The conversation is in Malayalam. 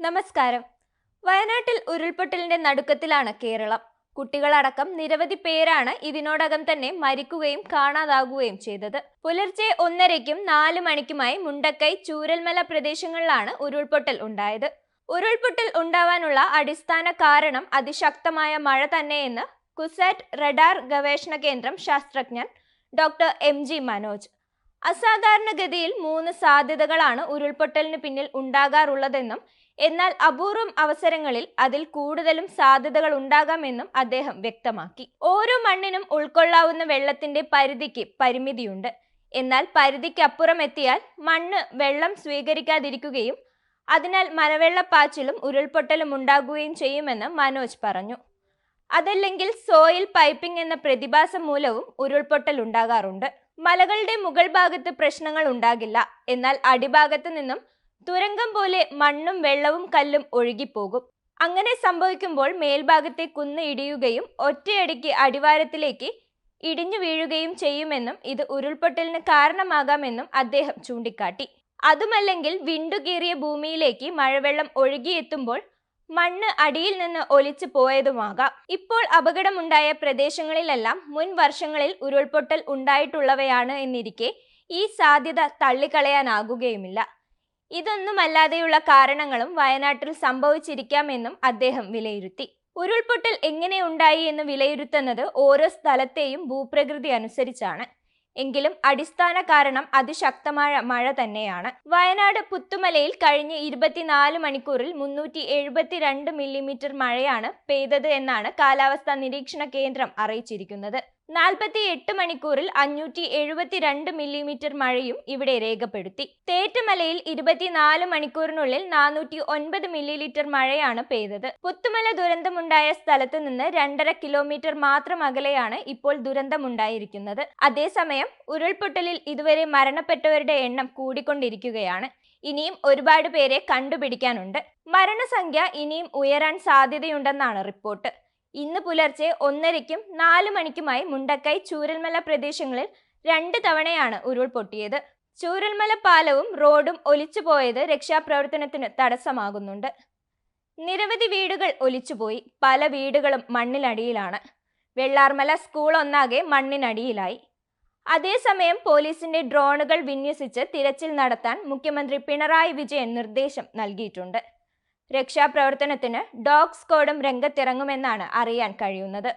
നമസ്കാരം. വയനാട്ടിൽ ഉരുൾപൊട്ടലിന്റെ നടുക്കത്തിലാണ് കേരളം. കുട്ടികളടക്കം നിരവധി പേരാണ് ഇതിനോടകം തന്നെ മരിക്കുകയും കാണാതാകുകയും ചെയ്തത്. പുലർച്ചെ ഒന്നരയ്ക്കും നാല് മണിക്കുമായി മുണ്ടക്കൈ ചൂരൽമല പ്രദേശങ്ങളിലാണ് ഉരുൾപൊട്ടൽ ഉണ്ടായത്. ഉരുൾപൊട്ടൽ ഉണ്ടാവാനുള്ള അടിസ്ഥാന കാരണം അതിശക്തമായ മഴ തന്നെയെന്ന് കുസാറ്റ് റഡാർ ഗവേഷണ കേന്ദ്രം ശാസ്ത്രജ്ഞൻ ഡോക്ടർ എം ജി മനോജ്. അസാധാരണഗതിയിൽ മൂന്ന് സാധ്യതകളാണ് ഉരുൾപൊട്ടലിന് പിന്നിൽ ഉണ്ടാകാറുള്ളതെന്നും എന്നാൽ അപൂർവം അവസരങ്ങളിൽ അതിൽ കൂടുതലും സാധ്യതകൾ ഉണ്ടാകാമെന്നും അദ്ദേഹം വ്യക്തമാക്കി. ഓരോ മണ്ണിനും ഉൾക്കൊള്ളാവുന്ന വെള്ളത്തിന്റെ പരിധിക്ക് പരിമിതിയുണ്ട്. എന്നാൽ പരിധിക്കപ്പുറം എത്തിയാൽ മണ്ണ് വെള്ളം സ്വീകരിക്കാതിരിക്കുകയും അതിനാൽ മലവെള്ളപ്പാച്ചിലും ഉരുൾപൊട്ടലും ഉണ്ടാകുകയും ചെയ്യുമെന്ന് മനോജ് പറഞ്ഞു. അതല്ലെങ്കിൽ സോയിൽ പൈപ്പിംഗ് എന്ന പ്രതിഭാസം മൂലവും ഉരുൾപൊട്ടൽ ഉണ്ടാകാറുണ്ട്. മലകളുടെ മുകൾ ഭാഗത്ത് പ്രശ്നങ്ങൾ ഉണ്ടാകില്ല. എന്നാൽ അടിഭാഗത്ത് നിന്നും തുരങ്കം പോലെ മണ്ണും വെള്ളവും കല്ലും ഒഴുകിപ്പോകും. അങ്ങനെ സംഭവിക്കുമ്പോൾ മേൽഭാഗത്തെ കുന്ന് ഇടിയുകയും ഒറ്റയടിക്ക് അടിവാരത്തിലേക്ക് ഇടിഞ്ഞു വീഴുകയും ചെയ്യുമെന്നും ഇത് ഉരുൾപൊട്ടലിന് കാരണമാകാമെന്നും അദ്ദേഹം ചൂണ്ടിക്കാട്ടി. അതുമല്ലെങ്കിൽ വിണ്ടുകീറിയ ഭൂമിയിലേക്ക് മഴവെള്ളം ഒഴുകിയെത്തുമ്പോൾ മണ്ണ് അടിയിൽ നിന്ന് ഒലിച്ചു പോയതുമാകാം. ഇപ്പോൾ അപകടമുണ്ടായ പ്രദേശങ്ങളിലെല്ലാം മുൻ വർഷങ്ങളിൽ ഉരുൾപൊട്ടൽ ഉണ്ടായിട്ടുള്ളവയാണ് എന്നിരിക്കെ ഈ സാധ്യത തള്ളിക്കളയാനാകുകയുമില്ല. ഇതൊന്നുമല്ലാതെയുള്ള കാരണങ്ങളും വയനാട്ടിൽ സംഭവിച്ചിരിക്കാമെന്നും അദ്ദേഹം വിലയിരുത്തി. ഉരുൾപൊട്ടൽ എങ്ങനെ ഉണ്ടായി എന്ന് വിലയിരുത്തുന്നത് ഓരോ സ്ഥലത്തെയും ഭൂപ്രകൃതി അനുസരിച്ചാണ്. എങ്കിലും അടിസ്ഥാന കാരണം അതിശക്തമായ മഴ തന്നെയാണ്. വയനാട് പുത്തുമലയിൽ കഴിഞ്ഞ ഇരുപത്തിനാല് മണിക്കൂറിൽ മുന്നൂറ്റി എഴുപത്തിരണ്ട് മില്ലിമീറ്റർ മഴയാണ് പെയ്തത് എന്നാണ് കാലാവസ്ഥാ നിരീക്ഷണ കേന്ദ്രം അറിയിച്ചിരിക്കുന്നത്. നാൽപ്പത്തി എട്ട് മണിക്കൂറിൽ അഞ്ഞൂറ്റി എഴുപത്തിരണ്ട് മില്ലിമീറ്റർ മഴയും ഇവിടെ രേഖപ്പെടുത്തി. തേറ്റുമലയിൽ ഇരുപത്തിനാല് മണിക്കൂറിനുള്ളിൽ നാനൂറ്റി ഒൻപത് മില്ലിലിറ്റർ മഴയാണ് പെയ്തത്. പുത്തുമല ദുരന്തമുണ്ടായ സ്ഥലത്ത് നിന്ന് രണ്ടര കിലോമീറ്റർ മാത്രം അകലെയാണ് ഇപ്പോൾ ദുരന്തമുണ്ടായിരിക്കുന്നത്. അതേസമയം ഉരുൾപൊട്ടലിൽ ഇതുവരെ മരണപ്പെട്ടവരുടെ എണ്ണം കൂടിക്കൊണ്ടിരിക്കുകയാണ്. ഇനിയും ഒരുപാട് പേരെ കണ്ടുപിടിക്കാനുണ്ട്. മരണസംഖ്യ ഇനിയും ഉയരാൻ സാധ്യതയുണ്ടെന്നാണ് റിപ്പോർട്ട്. ഇന്ന് പുലർച്ചെ ഒന്നരയ്ക്കും നാല് മണിക്കുമായി മുണ്ടക്കൈ ചൂരൽമല പ്രദേശങ്ങളിൽ രണ്ട് തവണയാണ് ഉരുൾപൊട്ടിയത് ചൂരൽമല പാലവും റോഡും ഒലിച്ചുപോയത് രക്ഷാപ്രവർത്തനത്തിന് തടസ്സമാകുന്നുണ്ട്. നിരവധി വീടുകൾ ഒലിച്ചുപോയി. പല വീടുകളും മണ്ണിനടിയിലാണ്. വെള്ളാർമല സ്കൂൾ ഒന്നാകെ മണ്ണിനടിയിലായി. അതേസമയം പോലീസിന്റെ ഡ്രോണുകൾ വിന്യസിച്ച് തിരച്ചിൽ നടത്താൻ മുഖ്യമന്ത്രി പിണറായി വിജയൻ നിർദ്ദേശം നൽകിയിട്ടുണ്ട്. രക്ഷാപ്രവർത്തനത്തിന് ഡോഗ് സ്ക്വാഡും രംഗത്തിറങ്ങുമെന്നാണ് അറിയാൻ കഴിയുന്നത്.